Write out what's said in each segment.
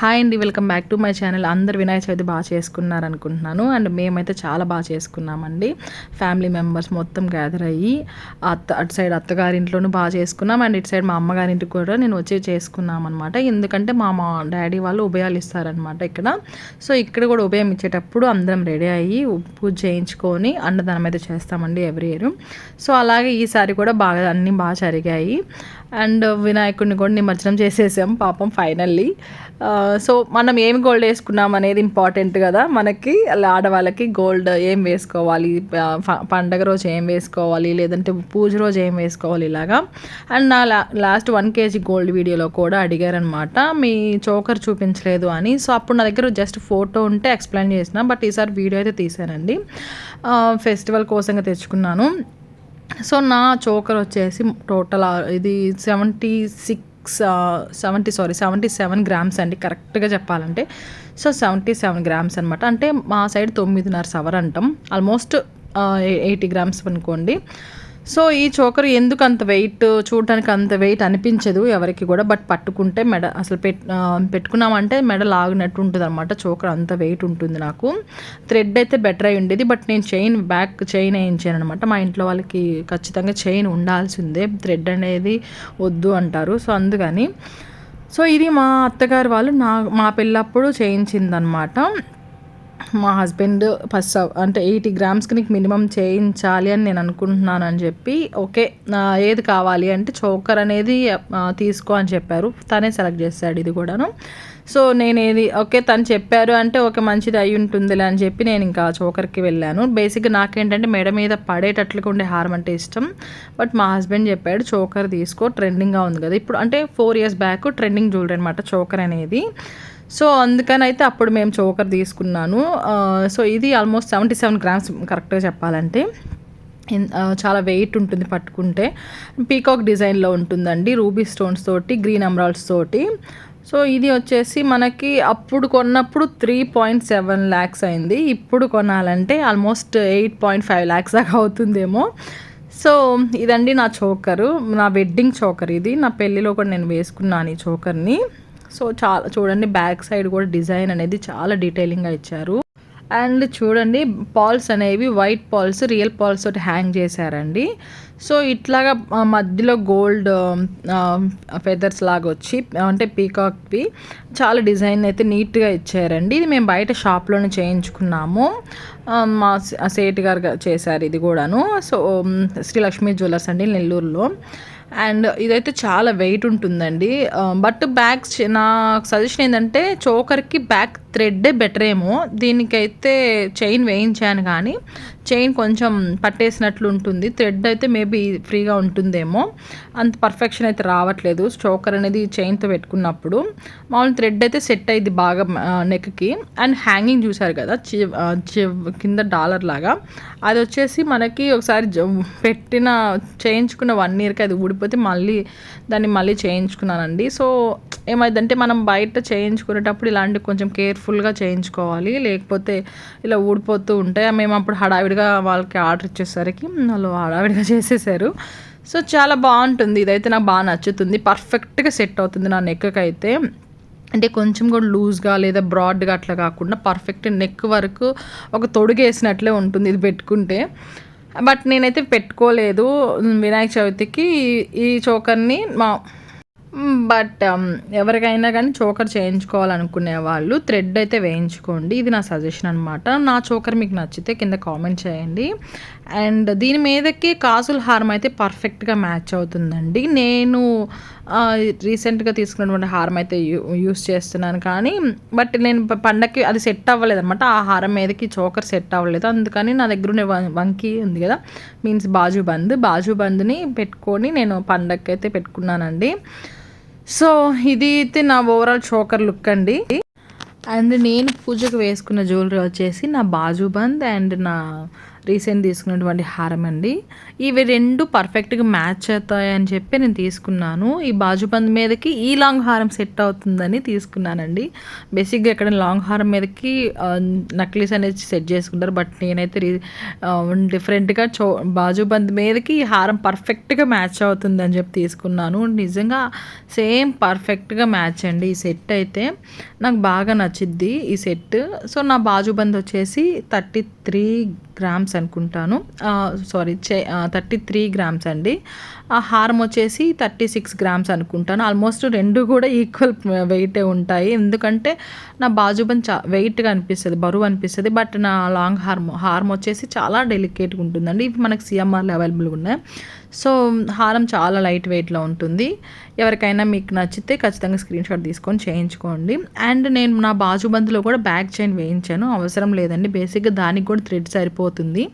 Hi అండి welcome back to my channel. అందరు వినాయక చవితి బాగా చేసుకున్నారు అనుకుంటున్నాను అండ్ మేమైతే చాలా బాగా చేసుకున్నామండి. ఫ్యామిలీ మెంబర్స్ మొత్తం గ్యాదర్ అయ్యి అత్త అటు సైడ్ అత్తగారింట్లోనూ బాగా చేసుకున్నాం. అండ్ ఇటు సైడ్ మా అమ్మగారింటికి కూడా నేను వచ్చి చేసుకున్నాం అనమాట ఎందుకంటే మా మా డాడీ వాళ్ళు ఉభయాలు ఇస్తారనమాట ఇక్కడ. సో ఇక్కడ కూడా ఉభయం ఇచ్చేటప్పుడు అందరం రెడీ అయ్యి పూజ చేయించుకొని అన్నదానం అయితే చేస్తామండి ఎవ్రీ ఇయర్. సో అలాగే ఈసారి కూడా బాగా అన్నీ బాగా జరిగాయి. అండ్ వినాయకుడిని కూడా నిమజ్జనం చేసేసాం పాపం ఫైనల్లీ. సో మనం ఏం గోల్డ్ వేసుకున్నాం అనేది ఇంపార్టెంట్ కదా. మనకి అలా ఆడవాళ్ళకి గోల్డ్ ఏం వేసుకోవాలి? పండగ రోజు ఏం వేసుకోవాలి? లేదంటే పూజ రోజు ఏం వేసుకోవాలి ఇలాగా. అండ్ నా లా లాస్ట్ వన్ కేజీ గోల్డ్ వీడియోలో కూడా అడిగారనమాట మీ చోకర్ చూపించలేదు అని. సో అప్పుడు నా దగ్గర జస్ట్ ఫోటో ఉంటే ఎక్స్ప్లెయిన్ చేసిన బట్ ఈసారి వీడియో అయితే తీసానండి ఫెస్టివల్ కోసంగా తెచ్చుకున్నాను. సో నా చోకర్ వచ్చేసి టోటల్ ఇది seventy six seventy sorry seventy seven grams అండి కరెక్ట్గా చెప్పాలంటే. సో సెవెంటీ సెవెన్ గ్రామ్స్ అనమాట అంటే మా సైడ్ తొమ్మిదిన్నర సవర్ అంటాం. ఆల్మోస్ట్ ఎయిటీ గ్రామ్స్ అనుకోండి. సో ఈ చోకర్ ఎందుకు అంత వెయిట్ చూడటానికి అంత వెయిట్ అనిపించదు ఎవరికి కూడా. బట్ పట్టుకుంటే మెడ అసలు పెట్ పెట్టుకున్నామంటే మెడ లాగినట్టు ఉంటుంది అనమాట చోకర్. అంత వెయిట్ ఉంటుంది నాకు. థ్రెడ్ అయితే బెటర్ అయి ఉండేది బట్ నేను చైన్ బ్యాక్ చైన్ వేయించాను అనమాట మా ఇంట్లో వాళ్ళకి ఖచ్చితంగా చైన్ ఉండాల్సిందే. థ్రెడ్ అనేది వద్దు అంటారు. సో అందుకని సో ఇది మా అత్తగారు వాళ్ళు నా మా పెళ్ళప్పుడు చేయించిందనమాట మా హస్బెండ్ ఫస్ట్ అంటే ఎయిటీ గ్రామ్స్కి నీకు మినిమం చేయించాలి అని నేను అనుకుంటున్నాను అని చెప్పి ఓకే ఏది కావాలి అంటే చోకర్ అనేది తీసుకో అని చెప్పారు. తనే సెలెక్ట్ చేశాడు ఇది కూడాను. సో నేను ఏది ఓకే తను చెప్పారు అంటే ఓకే మంచిది అయి ఉంటుందిలే అని చెప్పి నేను ఇంకా చోకర్కి వెళ్ళాను. బేసిక్గా నాకేంటంటే మెడ మీద పడేటట్లుగా ఉండే హారం అంటే ఇష్టం. బట్ మా హస్బెండ్ చెప్పాడు చోకర్ తీసుకో ట్రెండింగ్గా ఉంది కదా. ఇప్పుడు అంటే four years back trending jewellery అనమాట చోకర్ అనేది. సో అందుకని అయితే అప్పుడు మేము చోకర్ తీసుకున్నాను. సో ఇది ఆల్మోస్ట్ సెవెంటీ సెవెన్ గ్రామ్స్ కరెక్ట్గా చెప్పాలంటే. చాలా వెయిట్ ఉంటుంది పట్టుకుంటే. పీకాక్ డిజైన్లో ఉంటుందండి రూబీ స్టోన్స్ తోటి గ్రీన్ ఎమరాల్డ్స్ తోటి. సో ఇది వచ్చేసి మనకి అప్పుడు కొన్నప్పుడు త్రీ పాయింట్ సెవెన్ ల్యాక్స్ అయింది. ఇప్పుడు కొనాలంటే almost eight point five lakhs దాకా అవుతుందేమో. సో ఇదండి నా చోకరు నా వెడ్డింగ్ చోకర్ ఇది. నా పెళ్ళిలో కూడా నేను వేసుకున్నాను ఈ చోకర్ని. సో చాలా చూడండి బ్యాక్ సైడ్ కూడా డిజైన్ అనేది చాలా డీటెయిలింగ్గా ఇచ్చారు. అండ్ చూడండి పాల్స్ అనేవి వైట్ పాల్స్ రియల్ పాల్స్ తోటి హ్యాంగ్ చేశారండి. సో ఇట్లాగా మధ్యలో గోల్డ్ ఫెదర్స్ um, లాగా వచ్చి అంటే పీకాక్వి చాలా డిజైన్ అయితే నీట్గా ఇచ్చారండి. ఇది మేము బయట షాప్లోనే చేయించుకున్నాము. మా సేట్ గారు చేశారు ఇది కూడాను. సో శ్రీ శ్రీలక్ష్మి జ్యువెలర్స్ అండి నెల్లూరులో. అండ్ ఇదైతే చాలా వెయిట్ ఉంటుందండి. బట్ బ్యాగ్స్ నా సజెషన్ ఏంటంటే చోకర్కి బ్యాక్ థ్రెడ్డే బెటర్ ఏమో. దీనికైతే చైన్ వేయించాను కానీ చైన్ కొంచెం పట్టేసినట్లు ఉంటుంది. థ్రెడ్ అయితే మేబీ ఫ్రీగా ఉంటుందేమో. అంత పర్ఫెక్షన్ అయితే రావట్లేదు. స్టోకర్ అనేది చైన్తో పెట్టుకున్నప్పుడు. మామూలు థ్రెడ్ అయితే సెట్ అయింది బాగా నెక్కి. అండ్ హ్యాంగింగ్ చూసారు కదా చివ్- కింద డాలర్ లాగా. అది వచ్చేసి మనకి ఒకసారి జ- పెట్టిన చేయించుకున్న వన్ ఇయర్కి అది ఊడిపోతే మళ్ళీ దాన్ని మళ్ళీ చేయించుకున్నానండి. సో ఏమైందంటే మనం బయట చేయించుకునేటప్పుడు ఇలాంటి కొంచెం కేర్ కేర్ఫుల్గా చేయించుకోవాలి. లేకపోతే ఇలా ఊడిపోతూ ఉంటాయి. మేము అప్పుడు హడావిడిగా వాళ్ళకి ఆర్డర్ ఇచ్చేసరికి వాళ్ళు హడావిడిగా చేసేసారు. సో చాలా బాగుంటుంది. ఇదైతే నాకు బాగా నచ్చుతుంది. పర్ఫెక్ట్గా సెట్ అవుతుంది నా నెక్కి అయితే అంటే కొంచెం కూడా లూజ్గా లేదా బ్రాడ్గా అట్లా కాకుండా పర్ఫెక్ట్ నెక్ వరకు ఒక తొడుగేసినట్లే ఉంటుంది ఇది పెట్టుకుంటే. బట్ నేనైతే పెట్టుకోలేదు. వినాయక చవితికి ఈ చోకర్ని మా బట్ um, ఎవరికైనా కానీ చోకర్ చేయించుకోవాలనుకునే వాళ్ళు థ్రెడ్ అయితే వేయించుకోండి. ఇది నా సజెషన్ అనమాట నా చోకర్ మీకు నచ్చితే కింద కామెంట్ చేయండి. అండ్ దీని మీదకి కాసుల హారం అయితే పర్ఫెక్ట్గా మ్యాచ్ అవుతుందండి. నేను రీసెంట్గా తీసుకున్నటువంటి హారం అయితే యూ యూస్ చేస్తున్నాను కానీ బట్ నేను పండగకి పండక్కి అది సెట్ అవ్వలేదు అనమాట ఆ హారం మీదకి చోకర్ సెట్ అవ్వలేదు. అందుకని నా దగ్గర ఉన్న వంకి ఉంది కదా మీన్స్ బాజు బంద్. బాజు బంద్ని పెట్టుకొని నేను పండక్కి అయితే పెట్టుకున్నానండి. సో ఇది అయితే నా ఓవరాల్ చోకర్ లుక్ అండి. అండ్ నేను పూజకు వేసుకున్న జ్యువెలరీ వచ్చేసి నా బాజు బంద్ అండ్ నా రీసెంట్ తీసుకున్నటువంటి హారం అండి ఇవి రెండు పర్ఫెక్ట్గా మ్యాచ్ అవుతాయని చెప్పి నేను తీసుకున్నాను. ఈ బాజుబంద్ మీదకి ఈ లాంగ్ హారం సెట్ అవుతుందని తీసుకున్నానండి. బేసిక్గా ఎక్కడ లాంగ్ హారం మీదకి నక్లీస్ అనేది సెట్ చేసుకుంటారు. బట్ నేనైతే రీ డిఫరెంట్గా చో బాజుబంద్ మీదకి ఈ హారం పర్ఫెక్ట్గా మ్యాచ్ అవుతుందని చెప్పి తీసుకున్నాను. నిజంగా సేమ్ పర్ఫెక్ట్గా మ్యాచ్ అండి ఈ సెట్ అయితే. నాకు బాగా నచ్చిద్ది ఈ సెట్. సో నా బాజుబంద్ వచ్చేసి థర్టీ త్రీ గ్రామ్స్ అనుకుంటాను. సారీ చే థర్టీ త్రీ గ్రామ్స్ అండి. ఆ హారం వచ్చేసి థర్టీ సిక్స్ గ్రామ్స్ అనుకుంటాను. ఆల్మోస్ట్ రెండు కూడా ఈక్వల్ వెయిటే ఉంటాయి. ఎందుకంటే నా బాజుబన్ చా వెయిట్గా అనిపిస్తుంది బరువు అనిపిస్తుంది. బట్ నా లాంగ్ హార్మ్ హార్మ్ వచ్చేసి చాలా డెలికేట్గా ఉంటుందండి. ఇవి మనకి సిఎంఆర్లో అవైలబుల్గా ఉన్నాయి. సో హారం చాలా లైట్ వెయిట్లో ఉంటుంది. ఎవరికైనా మీకు నచ్చితే ఖచ్చితంగా స్క్రీన్ షాట్ తీసుకొని చేయించుకోండి. అండ్ నేను నా బాజుబందులో కూడా బ్యాక్ చైన్ వేయించాను. అవసరం లేదండి. బేసిక్గా దానికి కూడా థ్రెడ్ సరిపోతుంది.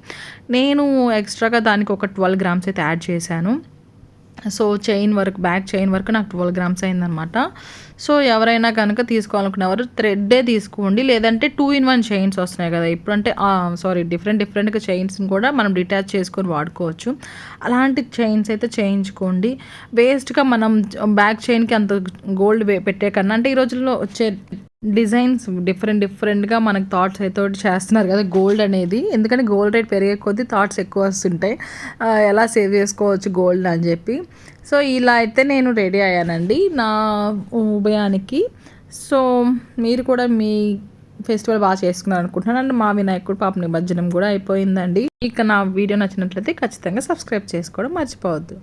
నేను ఎక్స్ట్రాగా దానికి ఒక ట్వెల్వ్ గ్రామ్స్ అయితే యాడ్ చేశాను. So chain work back chain work నాకు ట్వెల్వ్ గ్రామ్స్ అయిందనమాట సో ఎవరైనా కనుక తీసుకోవాలనుకునేవారు థ్రెడ్డే తీసుకోండి. లేదంటే టూ ఇన్ వన్ చైన్స్ వస్తున్నాయి కదా. ఇప్పుడంటే సారీ డిఫరెంట్ డిఫరెంట్గా చైన్స్ని కూడా మనం డిటాచ్ చేసుకొని వాడుకోవచ్చు. అలాంటి చైన్స్ అయితే చేయించుకోండి. వేస్ట్గా మనం బ్యాక్ చైన్కి అంత గోల్డ్ పెట్టే కన్నా అంటే ఈ రోజుల్లో వచ్చే డిజైన్స్ డిఫరెంట్ డిఫరెంట్గా మనకు థాట్స్ అయితే చేస్తున్నారు కదా గోల్డ్ అనేది. ఎందుకంటే గోల్డ్ రేట్ పెరిగే కొద్దీ థాట్స్ ఎక్కువ వస్తుంటాయి. ఎలా సేవ్ చేసుకోవచ్చు గోల్డ్ అని చెప్పి. సో ఇలా అయితే నేను రెడీ అయ్యానండి నా ఉభయానికి. సో మీరు కూడా మీ ఫెస్టివల్ బాగా చేసుకున్నారు అనుకుంటున్నాను. అండ్ మా వినాయకుడు పాప నిమజ్జనం కూడా అయిపోయిందండి. ఇక నా వీడియో నచ్చినట్లయితే ఖచ్చితంగా సబ్స్క్రైబ్ చేసుకోవడం మర్చిపోవద్దు.